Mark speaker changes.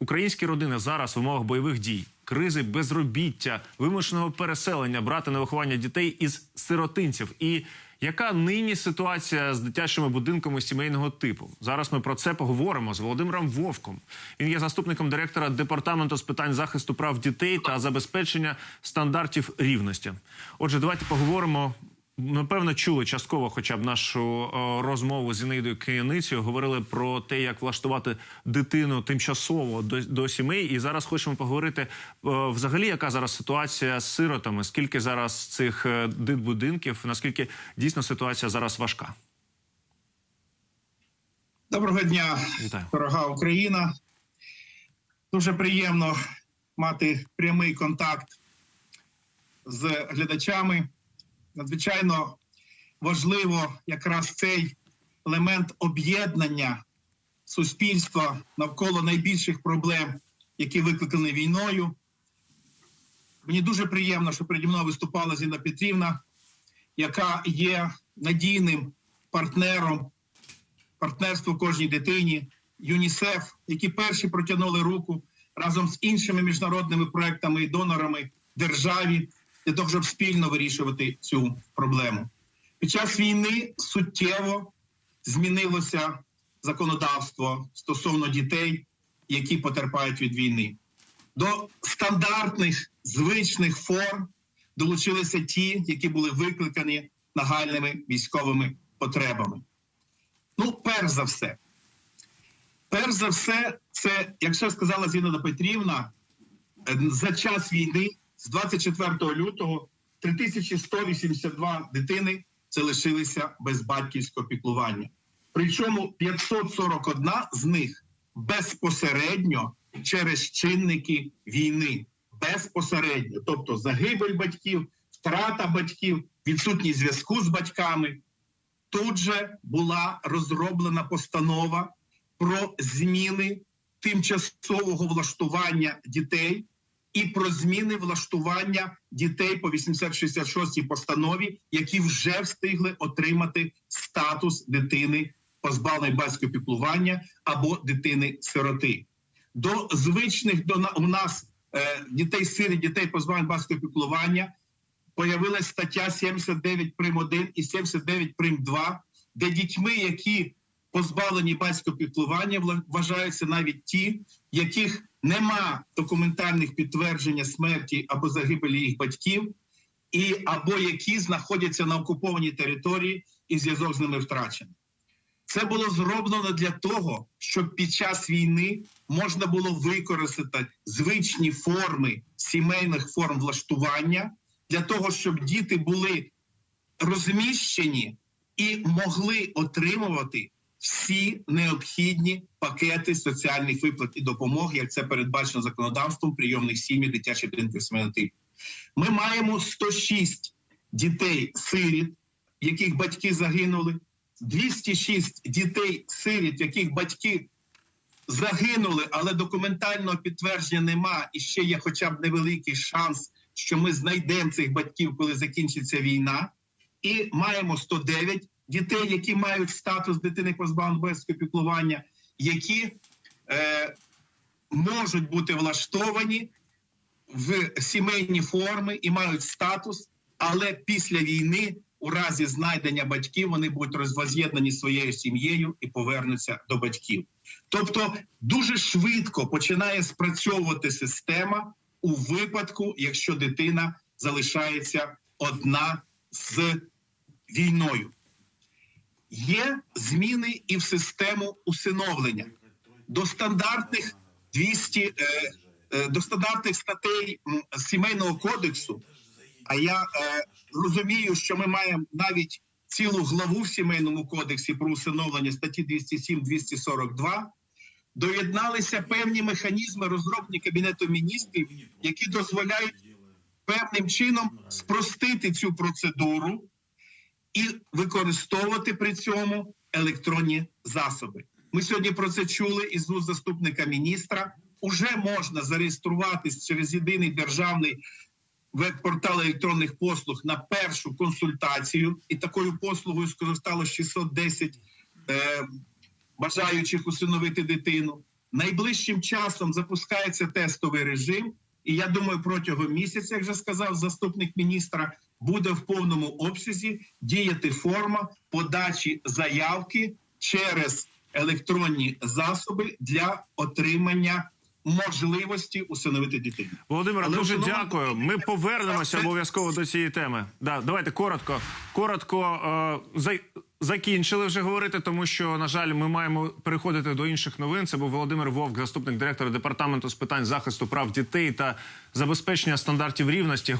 Speaker 1: Українські родини зараз в умовах бойових дій, кризи безробіття, вимушеного переселення брати на виховання дітей із сиротинців. І яка нині ситуація з дитячими будинками сімейного типу? Зараз ми про це поговоримо з Володимиром Вовком. Він є заступником директора департаменту з питань захисту прав дітей та забезпечення стандартів рівності. Отже, давайте поговоримо. Напевно, чули частково, хоча б нашу е, розмову з Інидою Кияницею. Говорили про те, як влаштувати дитину тимчасово до, до сімей. І зараз хочемо поговорити е, взагалі, яка зараз ситуація з сиротами, скільки зараз цих е, дитбудинків, наскільки дійсно ситуація зараз важка.
Speaker 2: Доброго дня,
Speaker 1: Вітаю.
Speaker 2: дорога Україна. Дуже приємно мати прямий контакт з глядачами. Надзвичайно важливо якраз цей елемент об'єднання суспільства навколо найбільших проблем, які викликані війною. Мені дуже приємно, що переді мною виступала Зіна Петрівна, яка є надійним партнером партнерство кожній дитині, ЮНІСЕФ, які перші протягнули руку разом з іншими міжнародними проектами і донорами державі для того, щоб спільно вирішувати цю проблему. Під час війни суттєво змінилося законодавство стосовно дітей, які потерпають від війни. До стандартних звичних форм долучилися ті, які були викликані нагальними військовими потребами. Ну, перш за все, перш за все, це, якщо сказала Зінада Петрівна, е, за час війни з 24 лютого 3182 дитини залишилися без батьківського піклування. Причому 541 з них безпосередньо через чинники війни. Безпосередньо, тобто загибель батьків, втрата батьків, відсутність зв'язку з батьками, тут же була розроблена постанова про зміни тимчасового влаштування дітей і про зміни влаштування дітей по 866 постанові, які вже встигли отримати статус дитини позбавленої батьківського піклування або дитини-сироти. До звичних до у нас е, дітей сирі, дітей позбавлених батьківського піклування появилась стаття 79 прим 1 і 79 прим 2, де дітьми, які позбавлені батьківського піклування, вла- вважаються навіть ті, яких нема документальних підтвердження смерті або загибелі їх батьків, і або які знаходяться на окупованій території і зв'язок з ними втрачений. Це було зроблено для того, щоб під час війни можна було використати звичні форми сімейних форм влаштування для того, щоб діти були розміщені і могли отримувати всі необхідні пакети соціальних виплат і допомог, як це передбачено законодавством прийомних сім'ї дитячих будинків сімейного типу. Ми маємо 106 дітей сиріт, яких батьки загинули, 206 дітей сиріт, яких батьки загинули, але документального підтвердження нема, і ще є хоча б невеликий шанс, що ми знайдемо цих батьків, коли закінчиться війна. І маємо 109 дітей, які мають статус дитини позбавленої батьківського піклування, які е, можуть бути влаштовані в сімейні форми і мають статус, але після війни, у разі знайдення батьків, вони будуть розвоз'єднані своєю сім'єю і повернуться до батьків. Тобто дуже швидко починає спрацьовувати система у випадку, якщо дитина залишається одна з війною. Є зміни і в систему усиновлення до стандартних 200, е, е, до стандартних статей сімейного кодексу. А я е, розумію, що ми маємо навіть цілу главу в сімейному кодексі про усиновлення статті 207-242, доєдналися певні механізми, розроблені Кабінетом міністрів, які дозволяють певним чином спростити цю процедуру і використовувати при цьому електронні засоби. Ми сьогодні про це чули із вуст заступника міністра. Уже можна зареєструватись через єдиний державний веб-портал електронних послуг на першу консультацію, і такою послугою скористало 610 е, бажаючих усиновити дитину. Найближчим часом запускається тестовий режим, і я думаю, протягом місяця, як вже сказав заступник міністра, буде в повному обсязі діяти форма подачі заявки через електронні засоби для отримання можливості усиновити дітей.
Speaker 1: Володимир, дуже
Speaker 2: шановні
Speaker 1: дякую. Ми повернемося обов'язково до цієї теми. Да, давайте коротко. Коротко е, за, закінчили вже говорити, тому що на жаль, ми маємо переходити до інших новин. Це був Володимир Вовк, заступник директора департаменту з питань захисту прав дітей та забезпечення стандартів рівності.